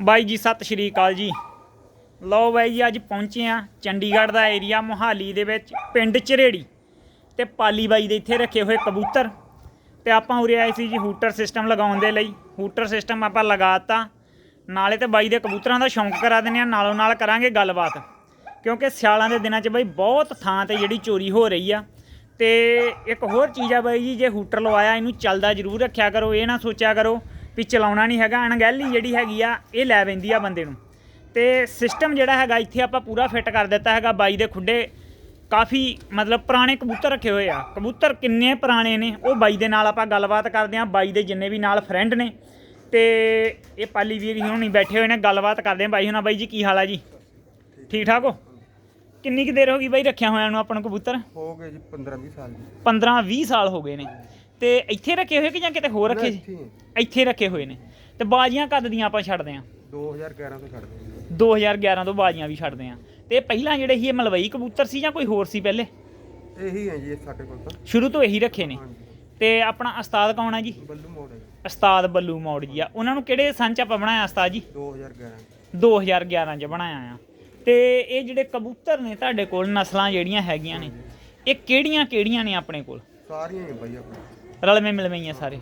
ਬਾਈ ਜੀ, ਸਤਿ ਸ਼੍ਰੀ ਅਕਾਲ ਜੀ। ਲਓ ਬਾਈ ਜੀ, ਅੱਜ ਪਹੁੰਚੇ ਆ ਚੰਡੀਗੜ੍ਹ ਦਾ ਏਰੀਆ ਮੋਹਾਲੀ ਦੇ ਵਿੱਚ, ਪਿੰਡ ਚਰੇੜੀ। ਤੇ ਪਾਲੀ ਬਾਈ ਦੇ ਇੱਥੇ ਰੱਖੇ ਹੋਏ ਕਬੂਤਰ। ਤੇ ਆਪਾਂ ਉਰੇ ਆਏ ਸੀ ਜੀ ਹੂਟਰ ਸਿਸਟਮ ਲਗਾਉਣ ਦੇ ਲਈ। ਹੂਟਰ ਸਿਸਟਮ ਆਪਾਂ ਲਗਾਤਾ ਨਾਲੇ ਤੇ ਬਾਈ ਦੇ ਕਬੂਤਰਾਂ ਦਾ ਸ਼ੌਂਕ ਕਰਾ ਦਿੰਦੇ ਆ ਨਾਲੋਂ ਨਾਲ ਕਰਾਂਗੇ ਗੱਲਬਾਤ। ਕਿਉਂਕਿ ਸਿਆਲਾਂ ਦੇ ਦਿਨਾਂ 'ਚ ਬਾਈ ਬਹੁਤ ਥਾਂ ਤੇ ਜਿਹੜੀ ਚੋਰੀ ਹੋ ਰਹੀ ਆ। ਤੇ ਇੱਕ ਹੋਰ ਚੀਜ਼ ਆ ਬਾਈ ਜੀ, ਜੇ ਹੂਟਰ ਲਵਾਇਆ, ਇਹਨੂੰ ਚੱਲਦਾ ਜ਼ਰੂਰ ਰੱਖਿਆ ਕਰੋ, ਇਹ ਨਾ ਸੋਚਿਆ ਕਰੋ ਵੀ ਚਲਾਉਣਾ ਨਹੀਂ ਹੈਗਾ ਅਣਗਹਿਲੀ ਜਿਹੜੀ ਹੈਗੀ ਆ ਇਹ ਲੈ ਪੈਂਦੀ ਆ ਬੰਦੇ ਨੂੰ। ਤੇ ਸਿਸਟਮ ਜਿਹੜਾ ਹੈਗਾ ਇੱਥੇ ਆਪਾਂ ਪੂਰਾ ਫਿੱਟ ਕਰ ਦਿੱਤਾ ਹੈਗਾ ਬਾਈ ਦੇ ਖੁੱਡੇ। ਕਾਫੀ ਮਤਲਬ ਪੁਰਾਣੇ ਕਬੂਤਰ ਰੱਖੇ ਹੋਏ ਆ। ਕਬੂਤਰ ਕਿੰਨੇ ਪੁਰਾਣੇ ਨੇ ਉਹ ਬਾਈ ਦੇ ਨਾਲ ਆਪਾਂ ਗੱਲਬਾਤ ਕਰਦੇ ਆ ਬਾਈ ਦੇ ਜਿੰਨੇ ਵੀ ਨਾਲ ਫਰੈਂਡ ਨੇ। ਤੇ ਇਹ ਪਾਲੀ ਵੀਰ ਹੀ ਹੁਣੀ ਬੈਠੇ ਹੋਏ ਨੇ ਗੱਲਬਾਤ ਕਰਦੇ ਆ। ਬਾਈ ਹੁਣਾਂ ਬਾਈ ਜੀ ਕੀ ਹਾਲ ਆ ਜੀ? ਠੀਕ ਠਾਕ ਹੋ? ਕਿੰਨੀ ਕੁ ਦੇਰ ਹੋ ਗਈ ਬਾਈ ਰੱਖਿਆ ਹੋਇਆ ਨੂੰ ਆਪਾਂ ਨੂੰ ਕਬੂਤਰ? ਹੋ ਗਏ ਜੀ 15 20 ਸਾਲ ਜੀ। 15 20 ਸਾਲ ਹੋ ਗਏ ਨੇ। ਤੇ ਇੱਥੇ ਰੱਖੇ ਹੋਏ ਕਿ ਜਾਂ ਕਿਤੇ ਹੋਰ ਰੱਖੇ ਜੀ ਇੱਥੇ ਰੱਖੇ ਹੋਏ ਨੇ। ਤੇ ਬਾਜੀਆਂ ਕਦ ਦੀਆਂ ਆਪਾਂ ਛੱਡਦੇ ਆ? 2011 ਤੋਂ ਛੱਡਦੇ ਜੀ 2011 ਤੋਂ ਬਾਜੀਆਂ ਵੀ ਛੱਡਦੇ ਆ। ਤੇ ਪਹਿਲਾਂ ਜਿਹੜੇ ਸੀ ਇਹ ਮਲਵਈ ਕਬੂਤਰ ਸੀ ਜਾਂ ਕੋਈ ਹੋਰ ਸੀ ਪਹਿਲੇ? ਇਹੀ ਹੈ ਜੀ ਇਹ ਸਾਡੇ ਕੋਲ ਤਾਂ। ਸ਼ੁਰੂ ਤੋਂ ਇਹੀ ਰੱਖੇ ਨੇ। ਹਾਂਜੀ। ਤੇ ਆਪਣਾ ਉਸਤਾਦ ਕੌਣ ਆ ਜੀ? ਬੱਲੂ ਮੋੜ ਹੈ ਜੀ, ਉਸਤਾਦ ਬੱਲੂ ਮੌੜ ਜੀ ਆ। ਉਹਨਾਂ ਨੂੰ ਕਿਹੜੇ ਸੰਨ ਚ ਆਪਾਂ ਬਣਾਇਆ ਉਸਤਾਦ ਜੀ? 2011 2011 ਚ। ਬਣਾਇਆ ਆ। ਤੇ ਇਹ ਜਿਹੜੇ ਕਬੂਤਰ ਨੇ ਤੁਹਾਡੇ ਕੋਲ ਨਸਲਾਂ ਜਿਹੜੀਆਂ ਹੈਗੀਆਂ ਨੇ ਇਹ ਕਿਹੜੀਆਂ ਕਿਹੜੀਆਂ ਨੇ ਆਪਣੇ ਕੋਲ? ਸਾਰੀਆਂ ਹੀ ਬਾਈ ਆਪਣੇ। ਰਲਵੇਂ ਮਿਲਵਈਆਂ ਸਾਰੇ।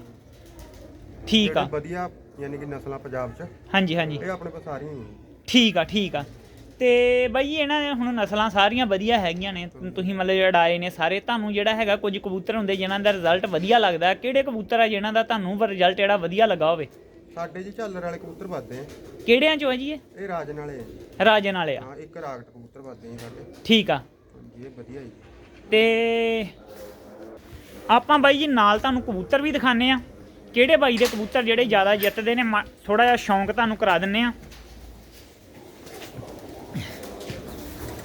ਠੀਕ ਆ। ਵਧੀਆ ਯਾਨੀ ਕਿ ਨਸਲਾਂ ਪੰਜਾਬ 'ਚ ਹਾਂਜੀ ਹਾਂਜੀ। ਇਹ ਆਪਣੇ ਕੋਲ ਸਾਰੀਆਂ ਹੀ ਆ ਠੀਕ ਆ ਠੀਕ ਆ। ਤੇ ਬਾਈ ਇਹਨਾਂ ਦੇ ਹੁਣ ਨਸਲਾਂ ਸਾਰੀਆਂ ਵਧੀਆ ਹੈਗੀਆਂ ਨੇ। ਤੁਸੀਂ ਮਤਲਬ ਜਿਹੜਾ ਆਏ ਨੇ ਸਾਰੇ ਤੁਹਾਨੂੰ ਜਿਹੜਾ ਹੈਗਾ ਕੁਝ ਕਬੂਤਰ ਹੁੰਦੇ ਜਿਨ੍ਹਾਂ ਦਾ ਰਿਜ਼ਲਟ ਵਧੀਆ ਲੱਗਦਾ ਕਿਹੜੇ ਕਬੂਤਰ ਆ ਜਿਨ੍ਹਾਂ ਦਾ ਤੁਹਾਨੂੰ ਰਿਜ਼ਲਟ ਜਿਹੜਾ ਵਧੀਆ ਲੱਗਾ ਹੋਵੇ? ਸਾਡੇ ਜੀ ਝਾਲਰ ਵਾਲੇ ਕਬੂਤਰ ਵੱਧਦੇ ਆ। ਕਿਹੜਿਆਂ ਚੋਂ ਹੈ ਜੀ ਇਹ? ਇਹ ਰਾਜਨ ਵਾਲੇ ਆ ਜੀ। ਰਾਜਨ ਵਾਲੇ ਆ। ਹਾਂ ਇੱਕ ਰਾਗਟ ਕਬੂਤਰ ਵੱਧਦੇ ਜੀ ਸਾਡੇ। ਠੀਕ ਆ। ਹਾਂਜੀ ਇਹ ਵਧੀਆ ਜੀ। ਤੇ ਆਪਾਂ ਬਾਈ ਜੀ ਨਾਲ ਤੁਹਾਨੂੰ ਕਬੂਤਰ ਵੀ ਦਿਖਾਣੇ ਆ ਕਿਹੜੇ ਬਾਈ ਦੇ ਕਬੂਤਰ ਜਿਹੜੇ ਜ਼ਿਆਦਾ ਜਿੱਤਦੇ ਨੇ? ਥੋੜਾ ਜਿਹਾ ਸ਼ੌਂਕ ਤੁਹਾਨੂੰ ਕਰਾ ਦਿੰਨੇ ਆ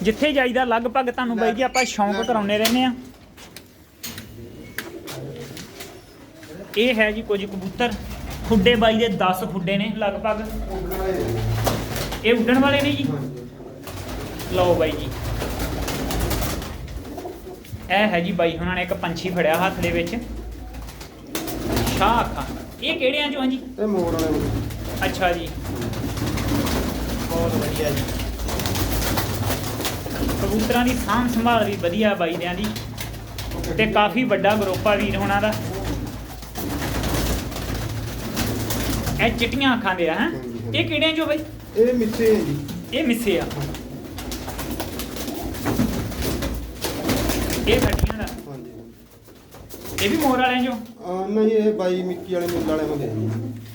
ਜਿੱਥੇ ਜਾਈਦਾ, ਲਗਭਗ ਤੁਹਾਨੂੰ ਬਾਈ ਜੀ ਆਪਾਂ ਸ਼ੌਂਕ ਕਰਾਉਨੇ ਰਹਿੰਦੇ ਆ ਇਹ ਹੈ ਜੀ ਕੁਝ ਕਬੂਤਰ। ਖੁੱਡੇ ਬਾਈ ਦੇ 10 ਖੁੱਡੇ ਨੇ ਲਗਭਗ। ਇਹ ਉੱਡਣ ਵਾਲੇ ਨੇ ਜੀ। ਲਓ ਬਾਈ ਜੀ। ਇਹ ਹੈ ਜੀ ਬਾਈ ਉਹਨਾਂ ਨੇ ਇੱਕ ਪੰਛੀ ਫੜਿਆ ਹੱਥ ਦੇ ਵਿੱਚ। ਸ਼ਾਹ ਅੱਖਾਂ ਇਹ ਕਿਹੜਿਆਂ ਚੋਂ ਆ ਜੀ? ਇਹ ਮੋੜ ਵਾਲੇ। ਅੱਛਾ ਜੀ। ਬਹੁਤ ਵਧੀਆ ਜੀ। ਕਬੂਤਰਾਂ ਦੀ ਸਾਂਭ ਸੰਭਾਲ ਵੀ ਵਧੀਆ ਬਾਈ ਦਿਆਂ ਦੀ। ਤੇ ਕਾਫੀ ਵੱਡਾ ਗਰੁੱਪ ਆ ਵੀਰ ਹੋਣਾ ਦਾ। ਇਹ ਚਿੱਟੀਆਂ ਅੱਖਾਂ ਦੇ ਆ ਹੈ? ਇਹ ਕਿਹੜਿਆਂ ਚੋਂ ਬਾਈ? ਇਹ ਮਿੱਥੇ ਹੈ ਜੀ। ਇਹ ਮਿੱਸੇ ਆ। ਇਹ ਖੱਟੀਆਂ ਦਾ ਹਾਂਜੀ। ਇਹ ਵੀ ਮੋਰ ਵਾਲਿਆਂ ਚੋਂ ਆ ਨਹੀਂ ਇਹ ਬਾਈ ਮਿੱਕੀ ਵਾਲੇ ਮਿੱਲ ਵਾਲੇ ਹੁੰਦੇ ਜੀ।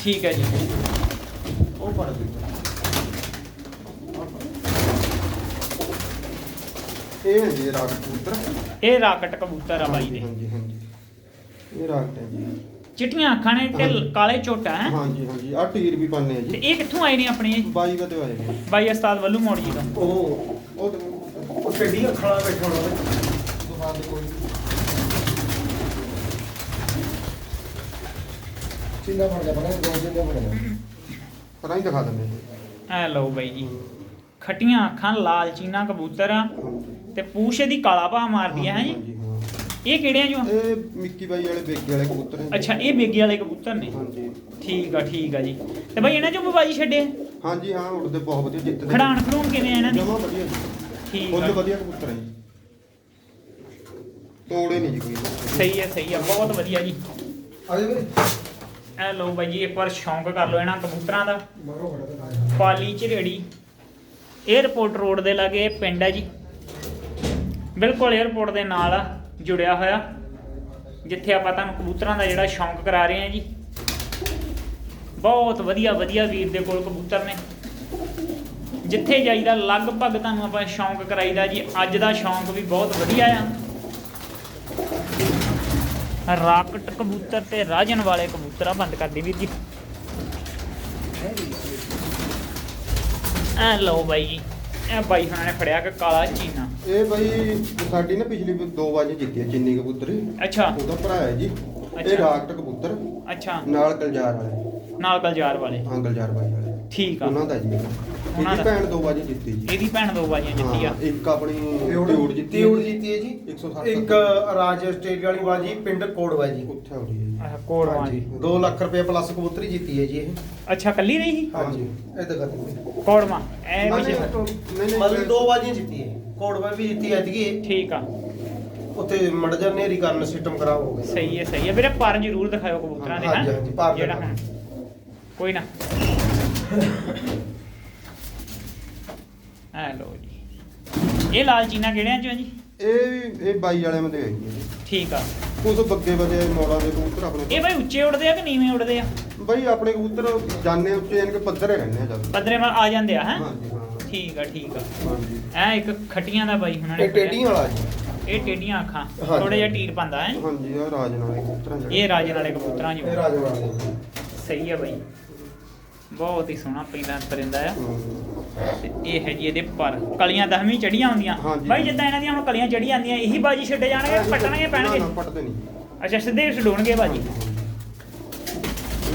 ਠੀਕ ਹੈ ਜੀ। ਉਹ ਪੜ ਇਹ ਹੈ ਜੀ ਰਾਗਟ ਕਬੂਤਰ। ਇਹ ਰਾਕਟ ਕਬੂਤਰ ਆ ਬਾਈ ਦੇ। ਹਾਂਜੀ ਹਾਂਜੀ ਇਹ ਰਾਗਟ ਹੈ ਜੀ। ਚਿੱਟੀਆਂ ਅੱਖਾਂ ਨੇ ਤੇ। ਕਾਲੇ ਝੋਟਾ ਹੈ? ਹਾਂਜੀ ਹਾਂਜੀ। ਆ ਟੀਰ ਵੀ ਪਾਣੇ ਆ ਤੇ ਜੀ ਇਹ ਕਿੱਥੋਂ ਆਏ ਨੇ ਆਪਣੇ? ਇਹ? ਬਾਈ ਵਦੇ ਆਏ ਨੇ? ਬਾਈ ਉਸਤਾਦ ਵੱਲੂ ਮੋੜ ਜੀ ਤੋਂ। ਉਹ ਉਹ ਉਹ ਟੱਡੀ ਖੜਾ ਬੈਠਾ ਹੋਣਾ। ਦੇ ਕੋਲ ਚਿੰਦਾ ਫੜ ਜਾ ਬਣਾ ਦੋ ਚਿੰਦਾ ਫੜ ਜਾ। ਪਤਾ ਹੀ ਦਿਖਾ ਦਿੰਦੇ। ਜੀ ਐ ਲਓ ਬਾਈ ਜੀ। ਖੱਟੀਆਂ ਅੱਖਾਂ ਲਾਲ ਚੀਨਾ ਕਬੂਤਰ ਆ ਤੇ ਪੂਛ ਇਹਦੀ ਕਾਲਾ ਭਾ ਮਾਰਦੀ ਹੈ ਜੀ? ਹਾਂਜੀ ਹਾਂ ਇਹ ਕਿਹੜਿਆਂ ਚੋਂ? ਇਹ ਮਿੱਕੀ ਬਾਈ ਵਾਲੇ ਬੇਗੇ ਵਾਲੇ ਕਬੂਤਰ ਨੇ। ਅੱਛਾ ਇਹ ਬੇਗੇ ਵਾਲੇ ਕਬੂਤਰ ਨੇ? ਹਾਂਜੀ। ਠੀਕ ਆ ਠੀਕ ਆ ਜੀ। ਤੇ ਬਾਈ ਇਹਨਾਂ ਚੋਂ ਵੀ ਬਾਜੀ ਛੱਡੇ? ਹਾਂਜੀ ਹਾਂ ਉੜਦੇ ਬਹੁਤ ਵਧੀਆ ਜਿੱਤਦੇ। ਖੜਾਣ ਖੜੂਣ ਕਿਵੇਂ ਆ ਇਹਨਾਂ ਦੀ? ਜਮਾ ਵਧੀਆ। ਜੀ ਠੀਕ ਫੁੱਲ ਆ। ਵਧੀਆ ਕਬੂਤਰ ਹੈ ਜੀ। ਤੋੜੇ ਨਹੀਂ ਜੀ ਸਹੀ ਹੈ ਸਹੀ ਹੈ ਬਹੁਤ ਵਧੀਆ ਜੀ। ਆ ਜਾ ਵੀਰੇ। ਐ ਲਓ ਬਾਈ ਜੀ ਇੱਕ ਵਾਰ ਸ਼ੌਂਕ ਕਰ ਲਓ ਇਹਨਾਂ ਕਬੂਤਰਾਂ ਦਾ। ਮਾਰੋ ਖੜਾ ਤੇ ਪਾਲੀ ਝਰੇੜੀ। 에어ਪੋਰਟ ਰੋਡ ਦੇ ਲਾਗੇ ਪਿੰਡ ਹੈ ਜੀ। ਬਿਲਕੁਲ 에어ਪੋਰਟ ਦੇ ਨਾਲ ਜੁੜਿਆ ਹੋਇਆ। ਜਿੱਥੇ ਆਪਾਂ ਤੁਹਾਨੂੰ ਕਬੂਤਰਾਂ ਦਾ ਜਿਹੜਾ ਸ਼ੌਂਕ ਕਰਾ ਰਹੇ ਹਾਂ ਜੀ। ਬਹੁਤ ਵਧੀਆ ਵਧੀਆ ਵੀਰ ਦੇ ਕੋਲ ਕਬੂਤਰ ਨੇ। ਜਿੱਥੇ ਜਾਈਦਾ ਲਗਭਗ ਤੁਹਾਨੂੰ ਆਪਾਂ ਸ਼ੌਂਕ ਕਰਾਈਦਾ ਜੀ। ਅੱਜ ਦਾ ਸ਼ੌਂਕ ਵੀ ਬਹੁਤ ਵਧੀਆ ਆ। ਰਾਕਟ ਕਬੂਤਰ ਤੇ ਰਾਜਨ ਵਾਲੇ ਕਬੂਤਰ ਆ ਬੰਦ ਕਰ ਦੇ ਵੀਰ ਜੀ। ਐ ਲਓ ਬਾਈ ਜੀ ਇਹ ਬਾਈ ਹੁਣਾਂ ਨੇ ਫੜਿਆ ਕਿ ਕਾਲਾ ਚੀਨਾ। ਇਹ ਬਾਈ ਸਾਡੀ ਨਾ ਪਿਛਲੀ ਦੋ ਵਾਰ ਜਿੱਤੀ ਹੈ ਚਿੰਨੀ ਕਬੂਤਰ। ਅੱਛਾ। ਉਹਦਾ ਭਰਾ ਹੈ ਜੀ। ਇਹ ਰਾਗਟ ਕਬੂਤਰ। ਅੱਛਾ। ਨਾਲ ਕਲਜਾਰ ਵਾਲੇ। ਨਾਲ ਗਲਜਾਰ ਵਾਲੇ। ਹਾਂ ਗਲਜਾਰ ਬਾਈ ਵਾਲੇ। ਠੀਕ ਆ। ਉਹਨਾਂ ਦਾ ਜੀ। ਉਹਨਾਂ ਇਹਦੀ ਦਾ। ਭੈਣ ਦੋ ਬਾਜੀ ਜਿੱਤੀ ਜੀ। ਇਹਦੀ ਭੈਣ ਦੋ ਬਾਜੀਆਂ ਜਿੱਤੀ ਆ। ਹਾਂ, ਇੱਕ ਆਪਣੀ ਤਿਉੜ ਜਿੱਤੀ ਤਿਉੜ ਜਿੱਤੀ ਹੈ ਜੀ। 160 ਇੱਕ ਰਾਜ ਆਸਟ੍ਰੇਲੀਆ ਵਾਲੀ ਬਾਜੀ ਪਿੰਡ ਕੋੜਵਾ ਜੀ ਉੱਥੇ ਹੋ ਰਹੀ ਹੈ ਜੀ। ਆਹ ਕੋੜਵਾਂ ਦੀ 2 ਲੱਖ ਰੁਪਏ ਪਲੱਸ ਕਬੂਤਰੀ ਜਿੱਤੀ ਹੈ ਜੀ ਇਹ। ਅੱਛਾ ਕੱਲੀ ਰਹੀ ਸੀ? ਹਾਂਜੀ। ਇਹ ਤਾਂ ਗੱਲ ਕੋੜਵਾਂ। ਐ ਨਹੀਂ, ਵਿੱਚ ਨਹੀਂ, ਮਤਲਬ ਦੋ ਬਾਜੀਆਂ ਜਿੱਤੀ ਹੈ। ਕੋੜਵਾ ਵੀ ਜਿੱਤੀ ਐਤਕੀ ਠੀਕ ਆ। ਉੱਥੇ ਮੜਜਰ ਨੇਰੀ ਕਰਨ ਸਿਸਟਮ ਖਰਾਬ ਹੋ ਗਿਆ ਸਹੀ ਹੈ ਸਹੀ ਹੈ। ਵੀਰੇ ਪਰ ਜ਼ਰੂਰ ਦਿਖਾਓ ਕਬੂਤਰਾਂ ਦੇ ਹਾਂਜੀ, ਹੈਂ? ਹਾਂਜੀ, ਪਰ ਜਿਹੜਾ ਦਿਖਾਓ। ਹੁਣ ਕੋਈ ਨਾ। ਆ ਲੋ ਜੀ। ਇਹ ਲਾਲ ਚੀਨਾ ਕਿਹੜਿਆਂ ਚੋਂ ਆ ਜੀ ਇਹ ਵੀ ਇਹ ਬਾਈ ਵਾਲਿਆਂ ਦੇ ਹੈ ਜੀ। ਠੀਕ ਆ। ਕੁਝ ਬੱਗੇ ਬਜੇ ਮੋੜਾਂ ਦੇ ਕਬੂਤਰ ਆਪਣੇ ਇਹ ਬਾਈ ਉੱਚੇ ਉੱਡਦੇ ਆ ਕਿ ਨੀਵੇਂ ਉੱਡਦੇ ਆ? ਬਾਈ ਆਪਣੇ ਕਬੂਤਰ ਜਾਣੇ ਉੱਚੇ ਯਾਨੀ ਕਿ ਪੱਧਰੇ ਰਹਿੰਦੇ ਆ ਜਦ ਪੱਧਰੇ ਨਾਲ ਆ ਜਾਂਦੇ ਆ ਹੈ? ਹਾਂਜੀ ਹਾਂ। ਠੀਕ ਆ ਠੀਕ ਆ। ਹਾਂਜੀ। ਐ ਇੱਕ ਖੱਟੀਆਂ ਦਾ ਬਾਈ ਹੁਣਾਂ ਨੇ ਇਹ ਟੇਡੀਆਂ ਵਾਲਾ ਜੀ। ਇਹ ਟੇਡੀਆਂ ਅੱਖਾਂ। ਹਾਂਜੀ। ਥੋੜੇ ਜਿਹਾ ਟੀਰ ਪਾਉਂਦਾ ਹੈ? ਹਾਂਜੀ ਆ ਰਾਜ ਨਾਲ ਕਬੂਤਰਾਂ ਜਿਹੜੇ। ਇਹ ਰਾਜੇ ਵਾਲੇ ਕਬੂਤਰਾਂ ਜੀ ਇਹ ਰਾਜੇ ਵਾਲੇ। ਸਹੀ ਆ ਬਾਈ। ਬਹੁਤ ਹੀ ਸੋਹਣਾ ਪੈਂਦਾ ਪਰਿੰਦਾ ਆ। ਹਮ। ਤੇ ਇਹ ਹੈ ਜੀ ਇਹਦੇ ਪਰ। ਕਲੀਆਂ ਦਸਵੀਂ ਚੜੀਆਂ ਹੁੰਦੀਆਂ। ਹਾਂਜੀ। ਬਾਈ ਜਿੱਦਾਂ ਇਹਨਾਂ ਦੀਆਂ ਹੁਣ ਕਲੀਆਂ ਚੜੀ ਜਾਂਦੀਆਂ ਇਹੀ ਬਾਜੀ ਛੱਡੇ ਜਾਣਗੇ ਪੱਟਣਗੇ ਪੈਣਗੇ? ਨਾ, ਨਾ, ਪੱਟਦੇ ਨਹੀਂ। ਅੱਛਾ ਸਿੱਧੇ ਛਡੋਣਗੇ ਬਾਜੀ।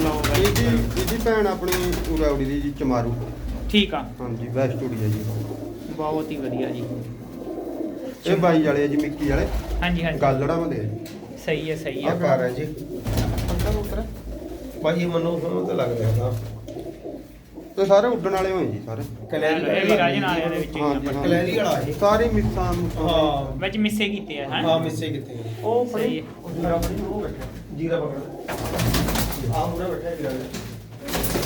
ਲਓ ਬਾਈ ਇਹਦੀ ਇਹਦੀ ਭੈਣ ਆਪਣੀ ਉਰਾਉੜੀ ਦੀ ਜੀ ਚਮਾਰੂ। ਠੀਕ ਆ। ਹਾਂਜੀ ਵੈਸਟ ਉੜੀ ਹੈ ਜੀ। ਬਹੁਤ ਹੀ ਵਧੀਆ ਜੀ। ਇਹ ਬਾਈ ਵਾਲੇ ਆ ਜੀ ਮਿੱਕੀ ਵਾਲੇ। ਹਾਂਜੀ ਹਾਂਜੀ। ਗਾਲੜਾ ਬੰਦੇ ਆ ਜੀ। ਸਹੀ ਹੈ ਸਹੀ ਆ ਹੈ ਕਾਰ ਹੈ? ਜੀ ਬਾਜੀ ਮੈਨੂੰ ਸਮਝ ਤੇ ਲੱਗਦਾ ਹੈਗਾ ਤੇ ਸਾਰੇ ਉੱਡਣ ਵਾਲੇ ਹੋਏ ਜੀ ਸਾਰੇ। ਕਲੈਰੀ ਇਹ ਵੀ ਰਾਜੇ ਨਾਲਿਆਂ ਦੇ ਵਿੱਚ ਹੀ ਹਾਂਜੀ, ਆ। ਹਾਂ। ਕਲੈਰੀ ਵਾਲਾ ਇਹ। ਸਾਰੀ ਮਿੱਸਾਂ ਮੁੱਸਾਂ ਹਾਂ। ਵਿੱਚ ਮਿੱਸੇ ਕੀਤੇ ਆ ਹਾਂ? ਹਾਂ ਮਿੱਸੇ ਕਿੱਥੇ ਹੈ ਉਹ ਸਹੀ ਹੈ ਜੀਰਾ ਫੜੀ। ਉਹ ਬੈਠਾ। ਜੀਰਾ ਪਕੜ। ਆ ਮੁਰੇ ਬੈਠਾ ਜੀਰਾ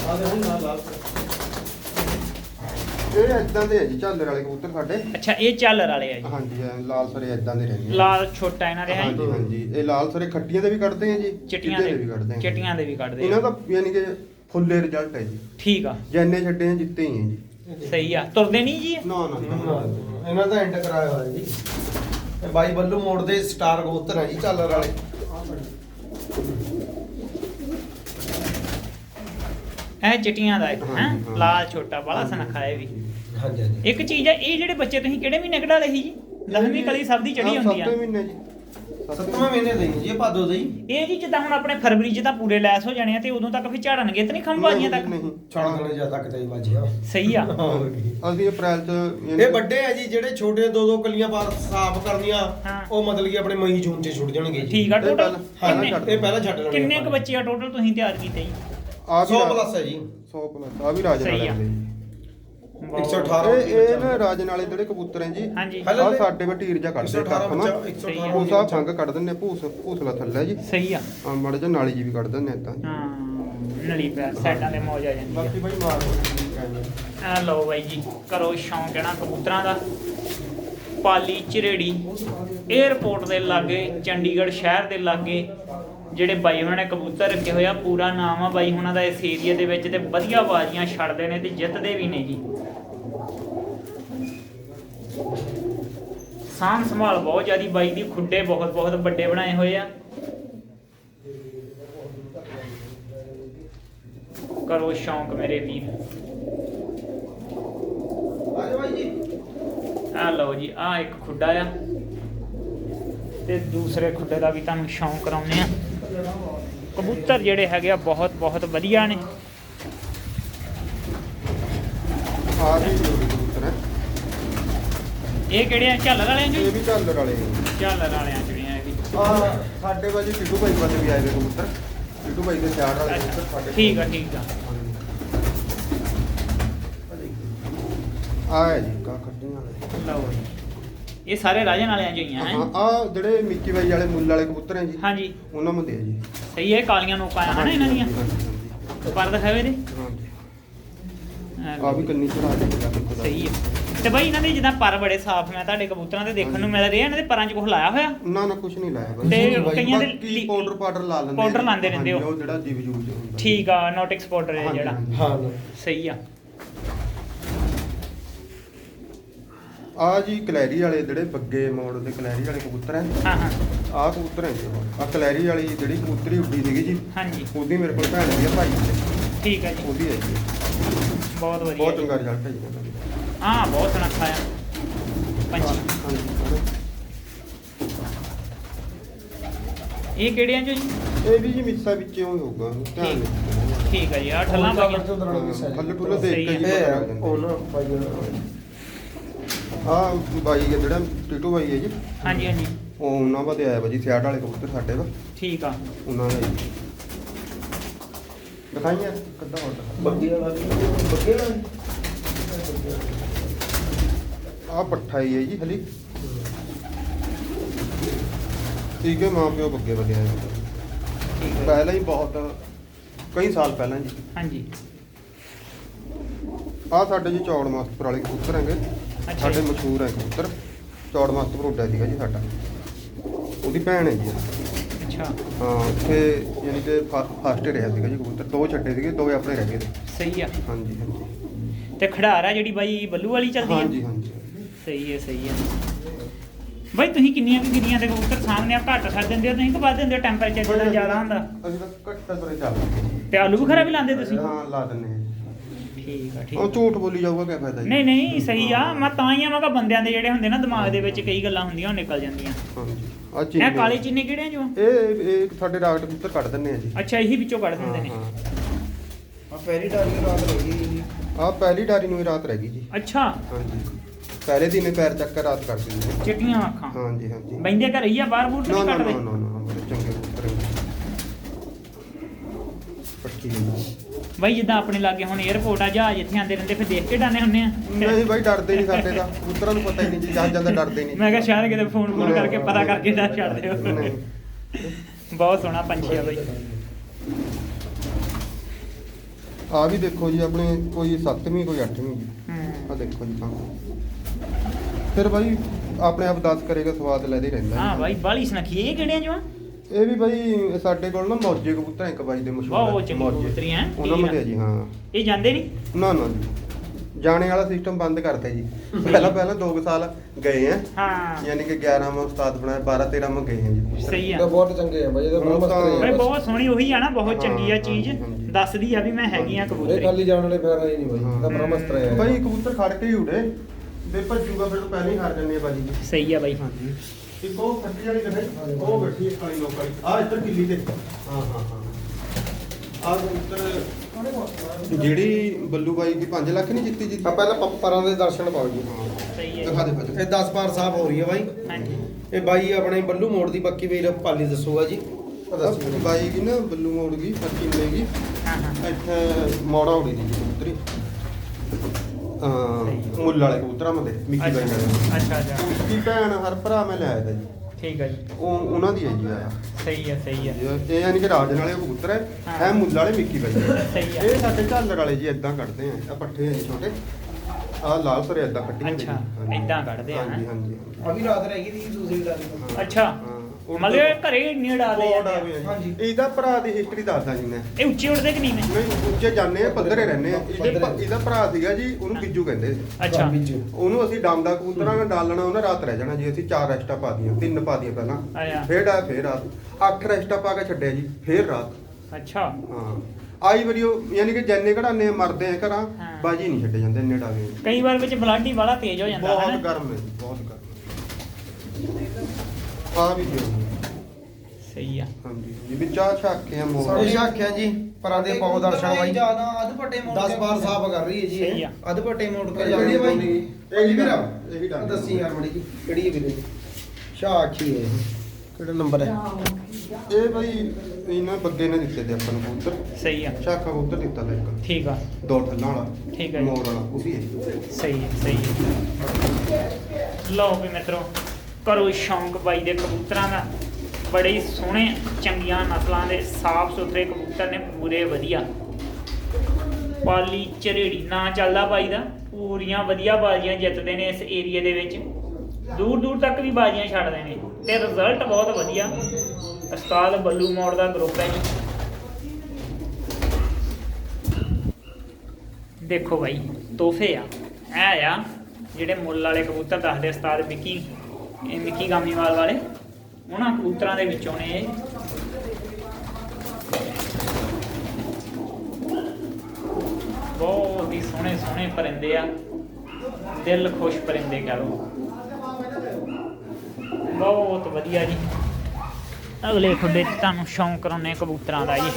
ਆ ਦੇ ਹੁਣ ਨਾਲ ਲਾਲ ਇਹ ਇਦਾਂ ਦੇ ਆ ਜੀ ਝਾਲਰ ਵਾਲੇ ਕਬੂਤਰ ਸਾਡੇ। ਅੱਛਾ ਇਹ ਚਾਲਰ ਵਾਲੇ ਆ ਜੀ। ਹਾਂਜੀ ਲਾਲ ਸਰੇ ਇਦਾਂ ਦੇ ਰਹਿੰਦੇ ਆ। ਲਾਲ ਛੋਟਾ ਇਹਨਾਂ ਦੇ ਹੈ। ਹਾਂਜੀ ਹਾਂਜੀ। ਇਹ ਲਾਲ ਸਰੇ ਖੱਟੀਆਂ ਦੇ ਵੀ ਕੱਢਦੇ ਆ ਜੀ। ਚਿੱਟੀਆਂ ਸਿੱਧੇ ਦੇ। ਵੀ ਕੱਢਦੇ ਆ। ਚਿੱਟੀਆਂ ਦੇ ਵੀ ਕੱਢਦੇ ਇਹਨਾਂ ਆ ਦਾ ਯਾਨੀ ਕਿ ਫੁੱਲੇ ਰਿਜ਼ਲਟ ਹੈ ਜੀ। ਠੀਕ ਆ। ਜੈਨੇ ਛੱਡੇ ਆ ਜਿੱਤੇ ਹੀ ਆ ਜੀ। ਸਹੀ ਆ। ਤੁਰਦੇ ਨਹੀਂ ਜੀ ਇਹ? ਨਾ ਨਾ ਨਾ। ਇਹਨਾਂ ਦਾ ਐਂਡ ਕਰਾਇਆ ਹੋਇਆ ਜੀ। ਇਹ ਬਾਈ ਬੱਲੂ ਮੋੜ ਦੇ ਸਟਾਰ ਕਬੂਤਰ ਹੈ ਜੀ ਝਾਲਰ ਵਾਲੇ। ਇਹ ਚਿੱਟੀਆਂ ਦਾ ਇੱਕ ਹੈ ਹਾਂਜੀ, ਹਾਂ। ਲਾਲ ਛੋਟਾ ਬੜਾ ਸਨਖਾ ਇਹ ਵੀ। ਹਾਂਜੀ ਹਾਂਜੀ। ਇੱਕ ਚੀਜ਼ ਹੈ ਇਹ ਜਿਹੜੇ ਬੱਚੇ ਤੁਸੀਂ ਕਿਹੜੇ ਮਹੀਨੇ ਕਢਾਲੇ ਸੀ ਜੀ? ਦਸਵੀਂ ਕਲੀ ਸਭ ਦੀ ਚੜੀ ਹੁੰਦੀ ਆ। ਸੱਤਵੇਂ ਮਹੀਨੇ ਜੀ। ਸੱਤਵੇਂ ਮਹੀਨੇ ਦੇ ਜੀ ਇਹ ਭਾਦੋ ਦੇ ਜੀ ਇਹ ਜੀ ਜਿੱਦਾਂ ਹੁਣ ਆਪਣੇ ਫਰਵਰੀ 'ਚ ਤਾਂ ਪੂਰੇ ਲੈਸ ਹੋ ਜਾਣੇ ਆ ਤੇ ਉਦੋਂ ਤੱਕ ਫਿਰ ਝਾੜਨਗੇ ਤੇ ਨਹੀਂ ਖੰਭਾਜੀਆਂ ਤੱਕ? ਨਹੀਂ ਛੱਡ ਦੇਣੇ ਜਾਂ ਤੱਕ ਤੇ ਹੀ ਸਹੀ ਆ। ਹੋਰ ਕੀ। ਅਸੀਂ ਅਪ੍ਰੈਲ ਚ ਇਹ ਵੱਡੇ ਆ ਜੀ ਜਿਹੜੇ ਛੋਟੇ ਦੋ ਦੋ ਕਲੀਆਂ ਬਾਰ ਸਾਫ਼ ਕਰਨੀਆਂ ਹਾਂ। ਉਹ ਮਤਲਬ ਕਿ ਆਪਣੇ ਮਈ ਜੂਨ ਚ ਛੁੱਟ ਜਾਣਗੇ ਜੀ। ਠੀਕ ਆ ਇਹ ਟੋਟਲ ਪਹਿਲਾਂ- ਹਾਂ ਇਹ ਪਹਿਲਾਂ ਛੱਡ ਲੈਣੇ ਕਿੰਨੇ ਕੁ। ਬੱਚੇ ਆ ਟੋਟਲ ਤੁਸੀਂ ਤਿਆਰ ਕੀਤੇ ਜੀ? ਆ ਵੀ 100 ਰਾਜ- ਪਲੱਸ ਹੈ ਜੀ। 100 ਪਲੱਸ ਆ ਵੀ ਰਾਜ ਸਹੀ ਆ। 118 ਇਹ ਨਾ ਰਾਜ ਨਾਲੇ ਜਿਹੜੇ ਕਬੂਤਰ ਹੈ ਜੀ ਹਾਂਜੀ। ਆ ਸਾਡੇ ਵਟੀਰ ਜਾ ਕੱਢਦੇ 118 ਕੱਖ ਨਾ। ਬੱਚਾ ਸਹੀ ਆ। 118 ਭੂਸਾ ਫੰਗ ਕੱਢ ਦਿੰਨੇ ਭੂਸ ਭੂਸਲਾ ਥੱਲੇ ਜੀ। ਸਹੀ ਆ। ਆ ਮੜੇ ਜਾਂ ਨਾਲੀ ਜੀ ਵੀ ਕੱਢ ਦਿੰਨੇ ਇਦਾਂ ਹਾਂ ਨਲੀ ਪੈ ਸਾਈਡਾਂ ਤੇ ਮੌਜ ਆ ਜਾਂਦੀ ਬਾਈ ਮਾਰ ਆ ਲਓ ਬਾਈ ਜੀ ਕਰੋ ਸ਼ੌਂਕ ਹੈ ਨਾ ਕਬੂਤਰਾਂ ਦਾ। ਪਾਲੀ, ਝਰੇੜੀ 에ਅਰਪੋਰਟ ਦੇ ਲਾਗੇ, ਚੰਡੀਗੜ੍ਹ ਸ਼ਹਿਰ ਦੇ ਲਾਗੇ, ਜਿਹੜੇ ਬਾਈ ਉਹਨਾਂ ਨੇ ਕਬੂਤਰ ਰੱਖੇ ਹੋਏ ਪੂਰਾ ਨਾਮ ਆ ਬਾਈ ਉਹਨਾਂ ਦਾ ਇਸ ਏਰੀਆ ਦੇ ਵਿੱਚ ਤੇ ਵਧੀਆ ਬਾਜ਼ੀਆਂ ਛੱਡਦੇ ਨੇ ਤੇ ਜਿੱਤਦੇ ਵੀ ਨੇ ਜੀ। ਸਾਂਭ ਸੰਭਾਲ ਬਹੁਤ ਜ਼ਿਆਦੀ ਬਾਈ ਦੀ, ਖੁੱਡੇ ਬਹੁਤ ਬਹੁਤ ਵੱਡੇ ਬਣਾਏ ਹੋਏ ਆ। ਕਰੋ ਸ਼ੌਂਕ ਮੇਰੇ ਵੀਰ। ਆ ਬਾਈ ਜੀ। ਆ ਲਓ ਜੀ ਆ ਇੱਕ ਖੁੱਡਾ ਆ। ਤੇ ਦੂਸਰੇ ਖੁੱਡੇ ਦਾ ਵੀ ਤੁਹਾਨੂੰ ਸ਼ੌਂਕ ਕਰਾਉਂਦੇ ਆ। ਕਬੂਤਰ ਜਿਹੜੇ ਹੈਗੇ ਆ ਬਹੁਤ ਬਹੁਤ ਵਧੀਆ ਨੇ। ਕਬੂਤਰ ਹੈ। ਇਹ ਕਿਹੜੇ ਆ? ਝੱਲਰ ਵਾਲਿਆਂ ਇਹ ਚੋਂ ਵੀ ਝਾਲਰ ਵਾਲੇ ਆ। ਝੱਲਰ ਵਾਲਿਆਂ ਚੋਂ ਆ ਇਹ ਵੀ ਆ ਸਾਡੇ ਬਾਜੀ ਟਿੱਟੂ ਬਾਈ ਵਾਲੇ ਵੀ ਆਏ ਵੇ ਕਬੂਤਰ। ਟਿੱਟੂ ਬਾਈ ਦੇ ਸਿਆੜ ਵਾਲੇ ਕਬੂਤਰ ਸਾਡੇ ਠੀਕ ਆ ਠੀਕ ਆ। ਆ ਹੈ ਜੀ ਕਾ ਖੱਟੀਆਂ ਵਾਲੇ ਲਓ ਜੀ। ਇਹ ਸਾਰੇ ਰਾਜਨ ਵਾਲਿਆਂ ਚੋਂ ਹੀ ਆ ਹੈਂ? ਹਾਂ ਆ ਜਿਹੜੇ ਮਿੱਕੀ ਬਾਈ ਵਾਲੇ ਮੁੱਲ ਵਾਲੇ ਕਬੂਤਰ ਹੈ ਜੀ ਹਾਂਜੀ। ਉਹਨਾਂ ਨੂੰ ਦੇ ਜੀ। ਸਹੀ ਹੈ ਕਾਲੀਆਂ ਨੋਕਾਂ ਆ ਹਨਾ ਇਹਨਾਂ ਦੀਆਂ? ਪਰ ਦਿਖਾਓ ਇਹਦੇ। ਆ ਵੀ ਕੰਨੀ ਚੜਾ ਦੇ ਸਹੀ ਹੈ। ਤੇ ਬਾਈ ਇਹਨਾਂ ਦੇ ਜਿੱਦਾਂ ਪਰ ਬੜੇ ਸਾਫ਼ ਮੈਂ ਤੁਹਾਡੇ ਕਬੂਤਰਾਂ ਦੇ ਦੇਖਣ ਨੂੰ ਮਿਲ ਰਹੇ ਆ ਇਹਨਾਂ ਦੇ ਪਰਾਂ 'ਚ ਕੁਝ ਲਾਇਆ ਹੋਇਆ? ਨਾ ਨਾ ਕੁਝ ਨਹੀਂ ਲਾਇਆ ਬਾਈ। ਤੇ ਕਈਆਂ ਦੇ ਬਾਕੀ ਲੀ- ਪਾਊਡਰ ਪਾਊਡਰ ਲਾ ਲੈਂਦੇ ਜੀ। ਲਾਉਂਦੇ ਰਹਿੰਦੇ ਹੋ। ਉਹ। ਜਿਹੜਾ ਜੂਜ ਹੁੰਦਾ। ਠੀਕ ਆ ਨੋਟਿਕਸ ਪਾਊਡਰ ਹੈ ਹਾਂਜੀ, ਜਿਹੜਾ। ਹਾਂਜੀ। ਹਾਂ। ਸਹੀ ਆ। ਆ ਜੀ ਕਲੈਰੀ ਵਾਲੇ ਜਿਹੜੇ ਬੱਗੇ ਮੋੜ ਦੇ ਕਲੈਰੀ ਵਾਲੇ ਕਬੂਤਰ ਹੈ। ਹਾਂ ਹਾਂ। ਆ ਕਬੂਤਰ ਹੈ ਜੀ ਆ ਕਲੈਰੀ ਵਾਲੀ ਜਿਹੜੀ ਕਬੂਤਰੀ ਉੱਡੀ ਸੀਗੀ ਜੀ ਹਾਂਜੀ। ਉਹਦੀ ਮੇਰੇ ਕੋਲ ਭੈਣ ਦੀ ਆ ਭਾਈ। ਦੀ। ਠੀਕ ਹੈ ਜੀ। ਉਹਦੀ ਹੈ ਜੀ। ਬਹੁਤ ਵਧੀਆ। ਬਹੁਤ ਜੀ। ਚੰਗਾ ਰਿਜ਼ਲਟ ਹੈ ਜੀ ਉਹਦਾ ਵੀ। ਹਾਂ ਬਹੁਤ ਸੋਹਣਾ ਖਾਇਆ। ਪੰਛੀ। ਹਾਂਜੀ ਇਹ ਕਿਹੜਿਆਂ ਚੋਂ ਜੀ? ਇਹ ਵੀ ਜੀ ਮਿੱਸਾ ਵਿੱਚੋਂ ਹੀ ਹੋਊਗਾ ਧਿਆਨ ਠੀਕ। ਰੱਖਣਾ। ਠੀਕ ਹੈ ਜੀ ਆ ਠੱਲਾਂ ਕਿੱਸਾ ਫੁੱਲ ਫੁੱਲ ਦੇਖ ਕੇ ਜੀ ਪਤਾ ਆ, ਲੱਗ ਜਾਂਦਾ। ਉਹ ਨਾ ਬਾਈ ਆ ਬਾਈ ਹੈ ਜਿਹੜਾ ਟੀਟੂ ਬਾਈ ਹੈ ਜੀ। ਹਾਂਜੀ ਹਾਂਜੀ। ਉਹ ਉਹਨਾਂ ਵਾ ਤੇ ਆਇਆ ਵਾ ਜੀ ਸਿਆੜ ਵਾਲੇ ਕਬੂਤਰ ਸਾਡੇ ਵਾ ਠੀਕ ਆ। ਉਹਨਾਂ ਦਾ ਜੀ। ਦਿਖਾਈਆਂ? ਕਿੱਦਾਂ ਹੁੰਦਾ ਬੱਗੀ ਵਾਲਾ ਵੀ, ਬੱਗੀ ਵਾਲਾ ਵੀ। ਆ ਪੱਠਾ ਹੀ ਹੈ ਜੀ ਹਲੀ। ਠੀਕ ਹੈ ਮਾਂ ਪਿਓ ਬੱਗੇ ਪਹਿਲਾਂ ਹੀ ਬਹੁਤ ਕਈ ਸਾਲ ਪਹਿਲਾਂ ਜੀ। ਹਾਂਜੀ। ਆ ਸਾਡੇ ਜੀ ਚੌੜ ਮਸਤਪੁਰ ਵਾਲੇ ਕਬੂਤਰ ਹੈਗੇ। ਸਾਡੇ। ਮਸ਼ਹੂਰ ਹੈ ਕਬੂਤਰ। ਚੌੜ ਮਸਤਪੁਰ ਉੱਡਿਆ ਸੀਗਾ ਜੀ ਸਾਡਾ। ਉਹਦੀ ਭੈਣ ਹੈ ਜੀ। ਅੱਛਾ। ਹਾਂ ਉੱਥੇ ਯਾਨੀ ਕਿ ਫਸਟ ਰਿਹਾ ਸੀਗਾ ਜੀ ਕਬੂਤਰ। ਦੋ ਛੱਡੇ ਸੀਗੇ ਦੋ ਆਪਣੇ ਰਹਿ ਗਏ ਸੀ। ਸਹੀ ਆ। ਹਾਂਜੀ ਹਾਂਜੀ। ਤੇ ਖੜਾਰਾ ਜਿਹੜੀ ਬਾਈ ਬੱਲੂ ਵਾਲੀ ਚੱਲਦੀ ਆ? ਹਾਂਜੀ ਹਾਂਜੀ। ਸਹੀ ਹੈ ਸਹੀ ਹੈ। ਬਾਈ ਤੁਸੀਂ ਕਿੰਨੀਆਂ ਕੁ ਗਿਰੀਆਂ ਦੇ ਕਬੂਤਰ ਸਾਹਮਣੇ ਆ? ਘੱਟ ਛੱਡ ਦਿੰਦੇ ਹੋ ਤੁਸੀਂ ਕਿ ਵੱਧ ਦਿੰਦੇ ਹੋ? ਟੈਂਪਰੇਚਰ ਜਿਹੜਾ ਜ਼ਿਆਦਾ ਹੁੰਦਾ? ਅਸੀਂ ਤਾਂ ਘੱਟ ਪਰੇ ਚੱਲਦੇ ਤੇ ਆਲੂ ਬੁਖਾਰਾ ਵੀ ਲਾਉਂਦੇ ਤੁਸੀਂ? ਹਾਂ ਲਾ ਦਿੰਨੇ ਹਾਂ ਆ ਠੀਕ ਉਹ। ਝੂਠ ਬੋਲੀ ਜਾਊਗਾ ਕਿਆ ਫਾਇਦਾ ਜੀ? ਨਹੀਂ ਨਹੀਂ ਸਹੀ ਆ ਮੈਂ ਤਾਂ ਹੀ ਆ ਮੈਂ ਕਿਹਾ ਬੰਦਿਆਂ ਦੇ ਜਿਹੜੇ ਹੁੰਦੇ ਨਾ ਦਿਮਾਗ ਦੇ ਵਿੱਚ ਕਈ ਗੱਲਾਂ ਹੁੰਦੀਆਂ ਉਹ ਨਿਕਲ ਜਾਂਦੀਆਂ। ਹਾਂਜੀ ਆ ਚੀਜ਼ ਇਹ ਕਾਲੇ ਚੀਨੇ ਕਿਹੜੇ ਜੋ ਇਹ ਇਹ ਸਾਡੇ ਰਾਗਟ ਕਬੂਤਰ ਕੱਢ ਦਿੰਨੇ ਆ ਜੀ। ਅੱਛਾ ਇਹੀ ਵਿੱਚੋਂ ਕੱਢ ਦਿੰਦੇ ਨੇ। ਆ ਪਹਿਲੀ ਡਾਲੀ ਰਾਤ ਲੱਗੀ ਜੀ। ਆ ਪਹਿਲੀ ਡਾਰੀ ਨੂੰ ਹੀ ਰਾਤ ਰਹਿ ਗਈ ਜੀ। ਅੱਛਾ। ਹਾਂਜੀ। ਪਹਿਲੇ ਦਿਨੇ ਪੈਰ ਚੱਕ ਕੇ ਰਾਤ ਕਰ ਦਿੰਦੇ ਨੇ। ਚਿੱਟੀਆਂ ਅੱਖਾਂ। ਹਾਂਜੀ ਹਾਂਜੀ। ਬੈਂਦੇ ਘਰ ਹੀ ਆ ਬਾਹਰ ਨਾ ਨਹੀਂ ਨਾ ਕੱਢਦੇ ਨਾ ਨਾ ਨਾ ਬੜੇ ਚੰਗੇ ਕਬੂਤਰ ਪੱਕੀ ਹੈ ਬਾਈ ਜਿੱਦਾਂ ਆਪਣੇ ਲਾਗੇ ਹੁਣ 에어ਪੋਰਟ ਆ ਜਹਾਜ਼ ਇੱਥੇ ਆਉਂਦੇ ਰਹਿੰਦੇ ਫਿਰ ਦੇਖ ਕੇ ਡਾਨੇ ਹੁੰਨੇ ਆ। ਨਹੀਂ ਬਾਈ ਡਰਦੇ ਨਹੀਂ ਸਾਡੇ ਦਾ ਕਬੂਤਰਾਂ ਨੂੰ ਪਤਾ ਹੀ ਨਹੀਂ ਜੀ ਜਹਾਜ਼ ਜਾਂਦਾ ਡਰਦੇ ਨਹੀਂ। ਮੈਂ ਕਿਹਾ ਸ਼ਾਇਦ ਕਿਤੇ ਫੋਨ ਫੋਨ ਕਰਕੇ ਪਤਾ ਕਰਕੇ ਡਰ ਛੱਡ ਦਿਓ ਬਹੁਤ ਸੋਹਣਾ ਪੰਛੀ ਆ ਬਾਈ। ਆ ਵੀ ਦੇਖੋ ਜੀ ਆਪਣੇ ਕੋਈ 7ਵੀਂ ਕੋਈ 8ਵੀਂ ਜੀ। ਆ ਦੇਖੋ ਜੀ ਤਾਂ। ਫਿਰ ਬਾਈ ਆਪਣੇ ਆਪ ਦੱਸ ਕਰੇਗਾ ਸਵਾਦ ਲੈਦੇ ਰਹਿੰਦਾ ਹਾਂ। ਬਾਈ ਬਾਲੀ ਸੁਨਖੀ। ਇਹ ਕਿਹੜਿਆਂ ਜੋ ਆ? ਇਹ ਵੀ ਬਾਈ ਸਾਡੇ ਕੋਲ ਨਾ ਮੌਜੇ ਕਬੂਤਰ ਇੱਕ ਬਾਈ ਦੇ ਮਸ਼ਹੂਰ ਹੈ, ਚੰਗੀ ਮੌਜੇ। ਕਬੂਤਰੀ ਹੈ, ਉਹਨਾਂ ਹੈ। ਜੀ ਹਾਂ। ਇਹ ਜਾਂਦੇ ਨਹੀਂ? ਨਾ ਨਾ ਜੀ। ਜਾਣੇ ਵਾਲਾ ਸਿਸਟਮ ਬੰਦ ਕਰਤਾ ਜੀ। ਪਹਿਲਾਂ ਪਹਿਲਾਂ 2 ਸਾਲ ਗਏ ਆ। ਹਾਂ। ਯਾਨੀ ਕਿ 11 ਮੈਂ ਉਸਤਾਦ ਬਣਾਇਆ 12 13 ਮੈਂ ਗਏ ਆ ਜੀ। ਸਹੀ ਆ। ਇਹ ਬਹੁਤ ਚੰਗੇ ਆ ਬਾਈ ਇਹਦੇ ਹੁਣ ਬੜਾ ਤਾਂ- ਮਸਤ ਬਾਈ ਰਹੇ ਬਹੁਤ ਸੋਹਣੀ ਉਹੀ ਆ ਨਾ ਬਹੁਤ ਚੰਗੀ ਆ ਹਾਂ, ਚੀਜ਼। ਦੱਸਦੀ ਆ ਵੀ ਮੈਂ ਹੈਗੀ ਆ ਇਹ ਕਬੂਤਰੀ। ਖਾਲੀ ਜਾਣ ਵਾਲੇ ਫੇਰ ਆਏ ਨਹੀਂ ਬਾਈ ਇਹਦਾ ਬੜਾ ਮਸਤ ਰਿਹਾ ਬਾਈ ਕਬੂਤਰ ਖੜ ਕੇ ਹੀ ਉੜੇ। ਦੇ ਭੱਜੂਗਾ ਫਿਰ ਤੋਂ ਪਹਿਲਾਂ ਹੀ ਹਾਰ ਜੰਨੇ ਆ ਬਾਜੀ। ਜੀ ਸਹੀ ਆ ਬਾਈ ਹਾਂਜੀ ਇੱਕ ਉਹ ਖੱਟੀ ਵਾਲੀ ਕਢਾਈ ਉਹ ਬੈਠੀ ਹੈ ਕਾਲੀ ਲੋਕ ਵਾਲੀ। ਆ ਇੱਧਰ ਕਿੱਲੀ ਤੇ। ਹਾਂ ਹਾਂ ਹਾਂ। ਆ। ਕਬੂਤਰ ਜਿਹੜੀ ਬੱਲੂ ਬਾਈ ਦੀ 5 ਲੱਖ ਨਹੀਂ ਜਿੱਤੀ ਜੀ? ਆ ਪਹਿਲਾਂ ਪੱਪਰਾਂ ਦੇ ਦਰਸ਼ਨ ਪਾਓ ਜੀ। ਸਹੀ ਦਿਖਾ ਹੈ ਦੇ ਭਾਜੀ। ਇਹ 10 ਪਾਰ ਸਾਫ਼ ਹੋ ਰਹੀ ਹੈ ਬਾਈ। ਹਾਂਜੀ। ਇਹ ਬਾਈ ਆਪਣੇ ਬੱਲੂ ਮੋੜ ਦੀ ਪੱਕੀ ਵੀਰ ਪਾਲੀ ਦੱਸੂਗਾ ਜੀ। ਬਾਈ ਕੀ ਨਾ ਬੱਲੂ ਮੋੜ ਗਈ ਫਰਕੀ ਮਿਲੇਗੀ। ਹਾਂ ਹਾਂ। ਇੱਥੇ ਮੋੜਾ ਉੜੀ ਦੀ ਜੀ ਕਬੂਤਰੀ ਹਾਂ ਮੁੱਲ ਵਾਲੇ ਕਬੂਤਰਾਂ ਮਦੇ ਮਿੱਕੀ ਬਾਈ ਵਾਲੇ ਅੱਛਾ ਅੱਛਾ ਉਸਦੀ ਭੈਣ ਹਰ ਭਰਾ ਮੈਂ ਲਿਆਇਆ ਤਾ ਜੀ ਠੀਕ ਆ ਜੀ ਉਹ ਉਹਨਾਂ ਦੀ ਹੈ ਜੀ ਆ ਸਹੀ ਆ ਸਹੀ ਆ ਇਹ ਯਾਨੀ ਕਿ ਰਾਜਨ ਵਾਲੇ ਕਬੂਤਰ ਹੈ ਹਾਂ। ਹੈ ਮੁੱਲ ਵਾਲੇ ਮਿੱਕੀ ਬਾਈ ਸਹੀ ਆ। ਇਹ ਸਾਡੇ ਝਾਲਰ ਵਾਲੇ ਜੀ ਇਦਾਂ ਕੱਢਦੇ ਆ ਆ ਪੱਠੇ ਆ ਜੀ ਛੋਟੇ ਆ ਲਾਲ ਸਰੇ ਇਦਾਂ ਜੀ। ਅੱਛਾ। ਏਦਾਂ ਕੱਢਦੇ ਆ, ਹਾਂਜੀ ਹੈਂ। ਹਾਂਜੀ ਵੀ ਰਾਤ ਰਹਿ ਗਈ ਦੀ ਦੂਸਰੀ ਹਾਂ। ਅੱਛਾ ਹਾਂ। ਉਹ ਮਤਲਬ ਇਹ ਘਰੇ ਨਹੀਂ ਡਾਲਦੇ ਕੋਡ ਜਾਂਦੇ ਆ। ਆ। ਵੀ ਆ ਜੀ। ਹਾਂਜੀ। ਇਹਦਾ ਭਰਾ ਦੀ ਹਿਸਟਰੀ ਦੱਸਦਾ ਜੀ ਮੈਂ। ਇਹ ਉੱਚੇ ਉੱਡਦੇ ਕਿ ਨਹੀਂ ਨੇ ਨਹੀਂ ਉੱਚੇ ਜਾਂਦੇ ਆ ਪੱਧਰੇ ਰਹਿੰਦੇ ਆ। ਇਹਦੇ ਭ- ਪੱਧਰੇ। ਇਹਦਾ ਭਰਾ ਸੀਗਾ ਜੀ ਉਹਨੂੰ ਗਿੱਜੂ ਕਹਿੰਦੇ ਸੀ। ਅੱਛਾ। ਵਿੱਚੋਂ। ਉਹਨੂੰ ਅਸੀਂ ਡਾਮਦਾ ਕਬੂਤਰਾਂ ਨਾਲ ਡਾਲਣਾ ਉਹਨੇ ਰਾਤ ਰਹਿ ਜਾਣਾ ਜੀ। ਅਸੀਂ ਚਾਰ ਰੈਸਟਾ ਪਾ ਦੀਆਂ ਤਿੰਨ ਪਾ ਦੀਆਂ ਪਹਿਲਾਂ। ਫੇਰ ਡਾ ਫੇਰ ਰਾਤ ਅੱਠ ਰੈਸਟਾ ਪਾ ਕੇ ਛੱਡਿਆ ਜੀ ਫੇਰ ਰਾਤ। ਅੱਛਾ। ਹਾਂ। ਆਈ ਵਾਰੀ ਉਹ ਯਾਨੀ ਕਿ ਜੈਨੇ ਘੜਾਨੇ ਮਰਦੇ ਆ ਘਰਾਂ ਹਾਂ। ਬਾਜੀ ਨਹੀਂ ਛੱਡੇ ਜਾਂਦੇ ਇੰਨੇ ਡਾਵੇ ਕਈ ਵਾਰ ਵਿੱਚ ਬਲੱਡ ਹੀ ਬੜਾ ਤੇਜ਼ ਹੋ ਜਾਂਦਾ ਬਹੁਤ ਹੈ ਗਰਮ ਹੈ ਜੀ, ਬਹੁਤ ਗਰਮ। ਆ ਵੀ ਦਿਓ ਸਹੀ ਆ। ਹਾਂਜੀ ਜੀ ਵਿੱਚ ਆ ਛਾਕੇ ਆ ਮੋਰ ਸਾਡੇ ਸ਼ਾਖਿਆ ਜੀ ਪਰਾਂ ਦੇ ਪਾਉ ਦਰਸ਼ਨ ਬਾਈ। ਜ਼ਿਆਦਾ ਅੱਧ ਪੱਟੇ ਮੋੜ 10 ਬਾਰ ਸਾਫ਼ ਕਰ ਰਹੀ ਹੈ ਜੀ ਸਹੀ ਆ। ਇਹ। ਅੱਧ ਪੱਟੇ ਮੋੜ ਕੇ ਕਿਹੜੀ ਹੈ ਬਾਈ। ਇਹੀ ਇਹੀ ਵੀਰਾ ਇਹੀ ਡਾਲ। ਦੱਸੀ ਯਾਰ ਮੜੀ ਜੀ ਕਿਹੜੀ ਹੈ ਵੀਰੇ? ਸ਼ਾਖੀ ਹੈ। ਇਹ ਕਿਹੜਾ ਨੰਬਰ ਹੈ? ਇਹ ਬਾਈ ਇਹਨਾਂ ਬੱਗੇ ਨੇ ਦਿੱਤੇ ਤੇ ਆਪਾਂ ਨੂੰ ਕਬੂਤਰ। ਸਹੀ ਆ। ਛਾਕਾ ਕਬੂਤਰ ਦਿੱਤਾ ਲੈ ਇੱਕ। ਠੀਕ ਆ। ਦੋ ਠੱਲਾਂ ਵਾਲਾ। ਠੀਕ ਹੈ ਜੀ। ਮੋਰ ਵਾਲਾ ਉਹ ਵੀ ਹੈ। ਸਹੀ ਹੈ ਸਹੀ ਹੈ ਲਓ ਵੀ ਮਿੱਤਰੋ ਕਰੋ ਸ਼ੌਂਕ ਬਾਈ ਦੇ ਕਬੂਤਰਾਂ ਦਾ। ਬੜੇ ਸੋਹਣੇ, ਚੰਗੀਆਂ ਨਸਲਾਂ ਦੇ ਸਾਫ਼ ਸੁਥਰੇ ਕਬੂਤਰ ਨੇ, ਪੂਰੇ ਵਧੀਆ। ਪਾਲੀ ਝਰੇੜੀ ਨਾ ਚੱਲਦਾ ਬਾਈ ਦਾ, ਪੂਰੀਆਂ ਵਧੀਆ ਬਾਜ਼ੀਆਂ ਜਿੱਤਦੇ ਨੇ ਇਸ ਏਰੀਏ ਦੇ ਵਿੱਚ। ਦੂਰ ਦੂਰ ਤੱਕ ਵੀ ਬਾਜ਼ੀਆਂ ਛੱਡਦੇ ਨੇ। ਤੇ ਰਿਜ਼ਲਟ ਬਹੁਤ ਵਧੀਆ। ਉਸਤਾਦ ਬੱਲੂ ਮੋੜ ਦਾ ਗਰੁੱਪ ਹੈ ਜੀ। ਦੇਖੋ ਬਾਈ, ਤੋਹਫੇ ਆ। ਇਹ ਆ, ਜਿਹੜੇ ਮੁੱਲ ਵਾਲੇ ਕਬੂਤਰ ਦੱਸਦੇ ਉਸਤਾਦ ਮਿੱਕੀ ਇਹ ਮਿੱਕੀ ਗਾਮੀਵਾਲ ਵਾਲੇ। ਉਹਨਾਂ ਕਬੂਤਰਾਂ ਦੇ ਵਿੱਚੋਂ ਨੇ ਬਹੁਤ ਹੀ ਸੋਹਣੇ ਸੋਹਣੇ ਪਰਿੰਦੇ ਆ। ਦਿਲ ਖੁਸ਼ ਪਰਿੰਦੇ ਕਹ ਲਓ। ਬਹੁਤ ਵਧੀਆ ਜੀ। ਅਗਲੇ ਖੁੱਡੇ 'ਚ ਤੁਹਾਨੂੰ ਸ਼ੌਂਕ ਕਰਾਉਣੇ ਕਬੂਤਰਾਂ ਦਾ ਜੀ।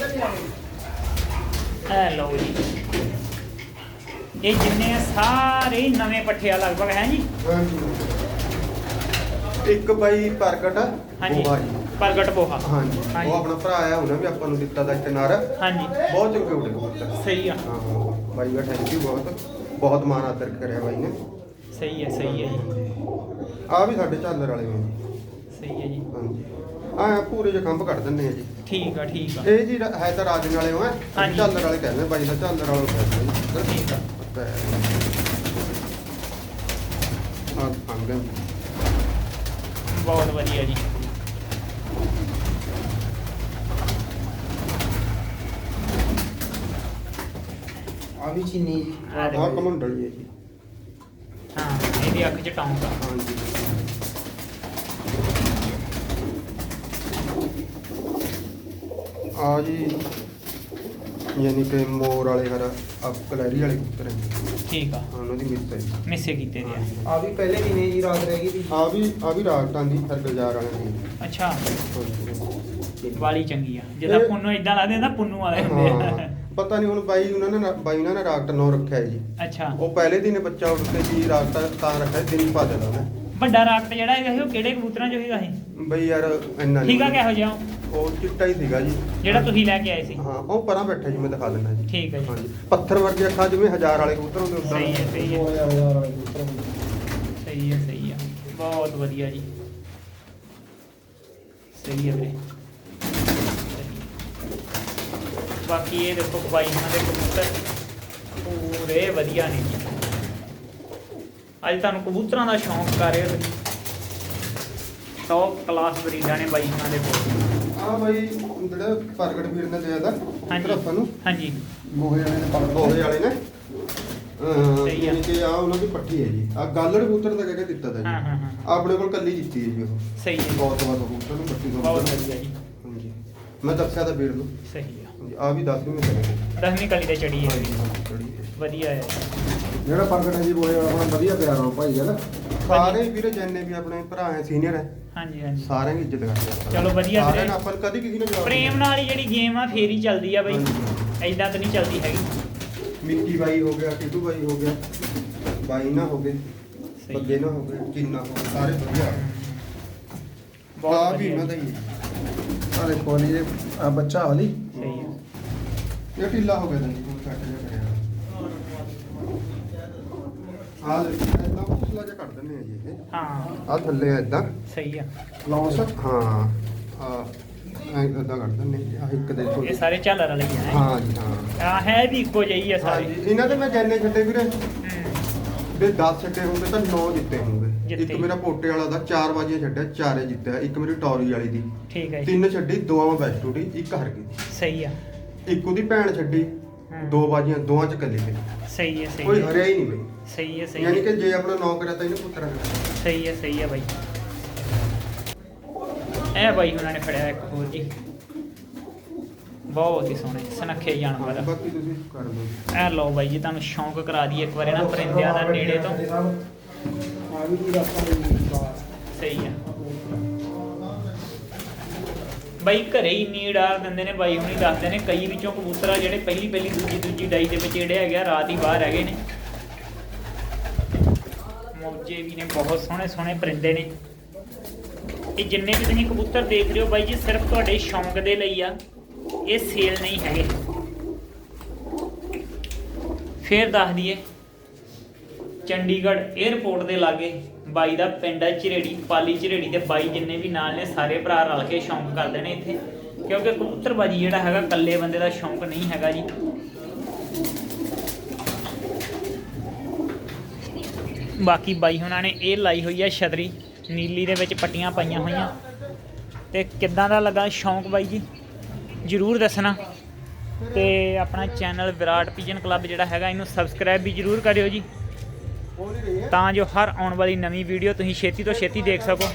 ਇਹ ਲਓ ਜੀ। ਇਹ ਜਿੰਨੇ ਸਾਰੇ ਨਵੇਂ ਪੱਠੇ ਆ ਲਗਭਗ, ਹੈ ਜੀ? ਇੱਕ ਬਾਈ ਪ੍ਰਗਟ ਹਾਂਜੀ। ਜੀ। ਪ੍ਰਗਟ ਪੋਹਾ ਹਾਂਜੀ। ਹਾਂਜੀ। ਉਹ ਆਪਣਾ ਭਰਾ ਆ ਉਹਨੇ ਵੀ ਆਪਾਂ ਨੂੰ ਦਿੱਤਾ ਦਾ ਇੱਕ ਨਾਰ। ਹਾਂਜੀ। ਬਹੁਤ ਚੰਗੇ ਉਡੇ ਕਬੂਤਰ ਸਹੀ ਆ। ਹਾਂ ਹਾਂ। ਬਾਈ ਦਾ ਥੈਂਕ ਯੂ ਬਹੁਤ। ਬਹੁਤ ਮਾਣ ਆਦਰ ਕਰਿਆ ਬਾਈ ਨੇ। ਸਹੀ ਹੈ ਸਹੀ ਹੈ ਜੀ। ਆ ਵੀ ਸਾਡੇ ਝਾਲਰ ਵਾਲੇ ਨੇ। ਜੀ ਸਹੀ ਹੈ ਜੀ। ਹਾਂਜੀ। ਆ ਪੂਰੇ ਜੇ ਖੰਭ ਕੱਢ ਦਿੰਦੇ ਆ ਜੀ। ਠੀਕ ਆ ਠੀਕ ਆ। ਇਹ ਜੀ ਰ- ਹੈ ਤਾਂ ਰਾਜਨ ਵਾਲੇ ਹੋ ਹੈ। ਹਾਂਜੀ। ਝਾਲਰ ਵਾਲੇ ਕਹਿੰਦੇ ਬਾਈ ਦਾ ਝਾਲਰ ਵਾਲਾ ਕਹਿੰਦੇ ਜੀ। ਠੀਕ ਆ। ਆ ਫੰਗ ਬਹੁਤ ਵਧੀਆ ਜੀ। ਆ ਵੀ ਚੀਨੀ ਜੀ। ਆ ਆ ਦੇਖੋ। ਕਮੰਡਲ ਜੀ। ਹਾਂ ਇਹਦੀ ਅੱਖ 'ਚ ਟੌਂਕ ਆ। ਹਾਂਜੀ। ਆ ਜੀ। ਯਾਨੀ ਕਿ ਮੋਰ ਵਾਲੇ ਹਰ ਆ ਕਲੈਰੀ ਵਾਲੇ ਕਬੂਤਰ ਹੈ ਠੀਕ ਆ। ਉਹਨਾਂ ਦੀ ਮਿੱਤ ਹੈ। ਜੀ। ਮਿੱਸੇ ਕੀਤੇ ਦੇ ਆ। ਆ ਵੀ ਪਹਿਲੇ ਦਿਨੇ ਜੀ ਰਾਤ ਰਹਿ ਗਈ ਸੀ। ਆ ਵੀ ਆ ਵੀ ਰਾਗਟਾਂ ਦੀ ਸਰਗਜ਼ਾਰ ਵਾਲੇ ਦੀ। ਅੱਛਾ। ਹਾਂਜੀ। ਵਾਲੀ ਚੰਗੀ ਆ। ਜਿਹਦਾ ਇਹ- ਪੁੰਨੂ ਇਦਾਂ ਲੱਗਦੇ ਨਾ ਪੁੰਨੂ ਵਾਲੇ ਹੁੰਦੇ ਆ। ਪਤਾ ਨਹੀਂ ਹੁਣ ਬਾਈ ਉਹਨਾਂ ਨੇ ਬਾਈ ਉਹਨਾਂ ਨੇ ਰਾਗਟ ਨੌ ਰੱਖਿਆ ਹੈ ਜੀ। ਅੱਛਾ। ਉਹ ਪਹਿਲੇ ਦਿਨ ਬੱਚਾ ਉੱਠ ਕੇ ਜੀ ਰਾਗਟ ਤਾਂ ਰੱਖਿਆ ਦਿਨ ਪਾ ਦੇਣਾ ਉਹਨੇ ਵੱਡਾ ਰਾਕਟ ਜਿਹੜਾ ਹੈਗਾ ਸੀ ਉਹ ਕਿਹੜੇ ਕਬੂਤਰਾਂ ਚੋਂ ਸੀਗਾ ਇਹ? ਬਈ ਯਾਰ ਇੰਨਾ ਠੀਕ ਆ ਕਿਹੋ ਜਿਹਾ? ਉਹ? ਉਹ ਚਿੱਟਾ ਹੀ ਸੀਗਾ ਜੀ। ਜਿਹੜਾ ਤੁਸੀਂ ਲੈ ਕੇ ਆਏ ਸੀ। ਹਾਂ ਉਹ ਪਰਾਂ ਬੈਠਾ ਜੀ ਮੈਂ ਦਿਖਾ ਦਿੰਦਾ ਜੀ। ਠੀਕ ਹੈ ਜੀ। ਹਾਂਜੀ। ਪੱਥਰ ਵਰਗੇ ਅੱਖਾਂ ਜਿਵੇਂ ਹਜ਼ਾਰ ਵਾਲੇ ਕਬੂਤਰ ਹੁੰਦੇ ਉਦਾਂ ਸਹੀ ਹੈ। ਸਹੀ ਹੈ। ਸਹੀ ਹੈ ਬਹੁਤ ਵਧੀਆ ਜੀ। ਸਹੀ ਹੈ ਵੀਰੇ। ਬਾਕੀ ਇਹ ਦੇਖੋ ਬਾਈ ਇਹਨਾਂ ਦੇ ਕਬੂਤਰ ਪੂਰੇ ਵਧੀਆ ਨੇ ਜੀ। ਅੱਜ ਤੁਹਾਨੂੰ ਕਬੂਤਰਾਂ ਦਾ ਸ਼ੌਂਕ ਕਰ ਰਹੇ ਹੋ ਟੌਪ ਕਲਾਸ ਬਰੀਡਾਂ ਨੇ ਬਾਈ ਇਹਨਾਂ ਦੇ ਕੋਲ। ਆ ਬਾਈ ਜਿਹੜਾ ਪ੍ਰਗਟ ਵੀਰ ਨੇ ਲਿਆ ਦਾ ਤਰਫਾਂ ਨੂੰ। ਹਾਂਜੀ। ਗੋਹੇ ਵਾਲੇ ਨੇ ਪੜ ਬੋਹੇ ਵਾਲੇ ਨੇ। ਸਹੀ ਆ। ਕਿ ਆ ਉਹਨਾਂ ਦੀ ਪੱਠੀ ਹੈ ਜੀ। ਆ ਗਾਲੜ ਕਬੂਤਰ ਦਾ ਕਹਿ ਦਿੱਤਾ ਦਾ ਜੀ। ਹਾਂ। ਆਪਣੇ ਕੋਲ ਕੱਲੀ ਜਿੱਤੀ ਹੈ ਜੀ ਉਹ। ਸਹੀ ਹੈ ਬਹੁਤ ਬਹੁਤ ਕਬੂਤਰ ਨੂੰ ਪੱਠੀ ਤੋਂ ਬਹੁਤ ਵਧੀਆ ਜੀ। ਹਾਂਜੀ। ਮੈਂ ਦੱਸਿਆ ਤਾਂ ਵੀਰ ਨੂੰ। ਸਹੀ ਆ। ਆ ਵੀ 10ਵੀਂ ਵਿੱਚ ਚਲੇ ਦਸਵੀਂ ਕਲੀ ਤੇ ਚੜੀ ਹੈ। ਜੀ। ਚੜੀ ਹੈ। ਵਧੀਆ ਹੈ। ਪ੍ਰਗਟ ਹੈ ਜੀ ਗੋਹੇ ਵਾਲਾ ਆਪਣਾ ਵਧੀਆ ਪਿਆਰ ਆ ਭਾਈ ਜਲ ਸਾਰੇ ਵੀਰੇ ਜਿੰਨੇ ਵੀ ਆਪਣੇ ਭਰਾ ਹੈ ਸੀਨੀਅਰ ਹੈ ਹਾਂਜੀ ਹਾਂਜੀ। ਸਾਰਿਆਂ ਦੀ ਇੱਜ਼ਤ ਕਰਦੇ ਆਪਾਂ ਚਲੋ ਵਧੀਆ ਸਾਰਿਆਂ ਵੀਰੇ। ਨਾਲ ਆਪਾਂ ਕਦੀ ਕਿਸੇ ਨੇ ਜਵਾਬ ਪ੍ਰੇਮ ਨਾਲ ਹੀ ਜਿਹੜੀ ਗੇਮ ਆ ਫੇਰ ਹੀ ਚੱਲਦੀ ਆ ਬਈ। ਐਦਾਂ ਤਾਂ ਨਹੀਂ ਚੱਲਦੀ ਹੈਗੀ। ਮਿੱਟੀ ਬਾਈ ਹੋ ਗਿਆ ਟਿੱਟੂ ਬਾਈ ਹੋ ਗਿਆ ਬਾਈ ਨਾ ਹੋ ਗਏ ਸਹੀ। ਬੱਗੇ ਨਾ ਹੋ ਗਏ ਚੀਨਾ ਹੋ ਗਏ ਸਾਰੇ ਵਧੀਆ। ਆ ਬਹੁਤ ਵੀ ਵਧੀਆ। ਇਹਨਾਂ ਦਾ ਹੀ ਹੈ। ਆ ਦੇਖੋ ਜੀ ਇਹ ਆ ਬੱਚਾ ਵਾਲੀ। ਸਹੀ ਹੈ। ਇਹ ਢਿੱਲਾ ਹੋ ਗਿਆ ਤਾਂ ਜੀ ਹੁਣ ਕੱਟ ਜਿਹਾ। ਕਰਿਆ ਆ ਲੈ ਇਦਾਂ ਉਸਲਾ ਜਿਹਾ ਕੱਢ ਦਿੰਦੇ ਆ ਜੀ ਇਹ। ਹਾਂ। ਆ ਥੱਲੇ ਇਦਾਂ ਸਹੀ ਆ। ਲੌਂਸ ਹਾਂ ਆ ਇਦਾਂ ਕੱਢ ਦਿੰਦੇ ਆ ਇੱਕ ਦੇ ਇਹ ਸਾਰੇ ਝਾਲਰ ਵਾਲੇ ਹੀ ਆ ਹਾਂ? ਜੀ ਹਾਂ। ਆ ਹੈ ਵੀ ਇੱਕੋ ਜਿਹੀ ਆ ਸਾਰੇ। ਹਾਂਜੀ ਇਹਨਾਂ ਦੇ ਮੈਂ ਜੈਨੇ ਛੱਡੇ ਵੀਰੇ? ਹੂੰ। ਦੇ 10 ਛੱਡੇ ਹੁੰਦੇ ਤਾਂ 9 ਜਿੱਤੇ ਹੋਣਗੇ। ਜਿੱਤੇ। ਇੱਕ ਮੇਰਾ ਪੋਟੇ ਵਾਲਾ ਦਾ 4 ਬਾਜੀਆਂ ਛੱਡਿਆ ਚਾਰੇ ਜਿੱਤਿਆ ਇੱਕ ਮੇਰੀ ਟੌਰੀ ਵਾਲੀ ਦੀ। ਠੀਕ ਹੈ ਜੀ। ਤਿੰਨ ਛੱਡੀ ਦੋਵਾਂ ਬੈਸਟ ਉਡੀ ਇੱਕ ਹਾਰ ਗਈ। ਸਹੀ ਆ। ਇੱਕ ਉਹਦੀ ਭੈਣ ਛੱਡੀ ਹਮ। ਦੋ ਬਾਜੀਆਂ ਦੋਵਾਂ ਚ ਕੱਲੀ ਗਈ ਸਹੀ ਹੈ ਸਹੀ ਕੋਈ ਹੈ ਹਰਿਆ ਹੀ ਨਹੀਂ ਬਈ। ਸਹੀ ਹੈ ਸਹੀ ਯਾਨੀ ਹੈ ਕਿ ਜੇ ਆਪਣਾ ਨੌ ਕਰਿਆ ਤਾਂ ਇਹਨੇ ਪੁੱਤਰ ਕਰਿਆ। ਸਹੀ ਹੈ ਸਹੀ ਹੈ ਬਾਈ। ਇਹ ਬਾਈ ਉਹਨਾਂ ਨੇ ਫੜਿਆ ਇੱਕ ਹੋਰ ਜੀ। ਬਹੁਤ ਹੀ ਸੋਹਣੇ ਸੁਨੱਖੇ ਜਾਨਵਰ। ਆ। ਬਾਕੀ ਤੁਸੀਂ ਕਰ ਦਿਓ ਇਹ ਲਓ ਬਾਈ ਜੀ ਤੁਹਾਨੂੰ ਸ਼ੌਂਕ ਕਰਾ ਦਈਏ ਇੱਕ ਵਾਰੀ ਨਾ ਪਰਿੰਦਿਆਂ ਦਾ ਨੇੜੇ ਤੋਂ। ਆ ਵੀ ਜੀ ਆਪਾਂ ਨੇ ਸਹੀ ਆ ਬਾਈ ਘਰੇ ਹੀ ਇੰਨੀ ਉਡਾਰ ਦਿੰਦੇ ਨੇ ਬਾਈ ਹੁਣੀ ਦੱਸਦੇ ਨੇ ਕਈ ਵਿੱਚੋਂ ਕਬੂਤਰ ਆ ਜਿਹੜੇ ਪਹਿਲੀ ਪਹਿਲੀ ਦੂਜੀ ਦੂਜੀ ਡਾਈ ਦੇ ਵਿੱਚ ਜਿਹੜੇ ਹੈਗੇ ਆ ਰਾਤ ਹੀ ਬਾਹਰ ਹੈਗੇ ਨੇ। ਮੌਜੇ ਵੀ ਨੇ, ਬਹੁਤ ਸੋਹਣੇ ਸੋਹਣੇ ਪਰਿੰਦੇ ਨੇ। ਇਹ ਜਿੰਨੇ ਵੀ ਤੁਸੀਂ ਕਬੂਤਰ ਦੇਖ ਰਹੇ ਹੋ ਬਾਈ ਜੀ, ਸਿਰਫ ਤੁਹਾਡੇ ਸ਼ੌਂਕ ਦੇ ਲਈ ਆ। ਇਹ ਸੇਲ ਨਹੀਂ ਹੈਗੇ। ਫੇਰ ਦੱਸ ਦਈਏ, ਚੰਡੀਗੜ੍ਹ 에ਅਰਪੋਰਟ ਦੇ ਲਾਗੇ ਬਾਈ ਦਾ ਪਿੰਡ ਹੈ ਝਿਰੇੜੀ, ਪਾਲੀ ਝਿਰੇੜੀ ਤੇ ਬਾਈ ਜਿੰਨੇ ਵੀ ਨਾਲ ਨੇ, ਸਾਰੇ ਭਰਾ ਰਲ ਕੇ ਸ਼ੌਂਕ ਕਰਦੇ ਨੇ ਇੱਥੇ। ਕਿਉਂਕਿ ਕਬੂਤਰਬਾਜੀ ਜਿਹੜਾ ਹੈਗਾ, ਇਕੱਲੇ ਬੰਦੇ ਦਾ ਸ਼ੌਂਕ ਨਹੀਂ ਹੈਗਾ ਜੀ। ਬਾਕੀ ਬਾਈ ਹੁਣਾਂ ਨੇ ਇਹ ਲਾਈ ਹੋਈ ਹੈ ਛਤਰੀ, ਨੀਲੀ ਦੇ ਵਿੱਚ ਪੱਟੀਆਂ ਪਾਈਆਂ ਹੋਈਆਂ। ਤੇ ਕਿੱਦਾਂ ਦਾ ਲੱਗਾ ਸ਼ੌਂਕ ਬਾਈ ਜੀ? ਜਰੂਰ ਦੱਸਣਾ। ਤੇ ਆਪਣਾ ਚੈਨਲ ਵਿਰਾਟ ਪੀਜਨ ਕਲੱਬ ਜਿਹੜਾ ਹੈਗਾ, ਇਹਨੂੰ ਸਬਸਕ੍ਰਾਈਬ ਵੀ ਜਰੂਰ ਕਰਿਓ ਜੀ। ਤਾਂ ਜੋ ਹਰ ਆਉਣ ਵਾਲੀ ਨਵੀਂ ਵੀਡੀਓ ਤੁਸੀਂ ਛੇਤੀ ਤੋਂ ਛੇਤੀ ਦੇਖ ਸਕੋ।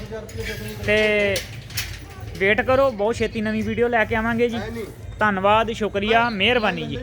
ਤੇ ਵੇਟ ਕਰੋ, ਬਹੁਤ ਛੇਤੀ ਨਵੀਂ ਵੀਡੀਓ ਲੈ ਕੇ ਆਵਾਂਗੇ ਜੀ। ਧੰਨਵਾਦ, ਸ਼ੁਕਰੀਆ, ਮਿਹਰਬਾਨੀ ਜੀ।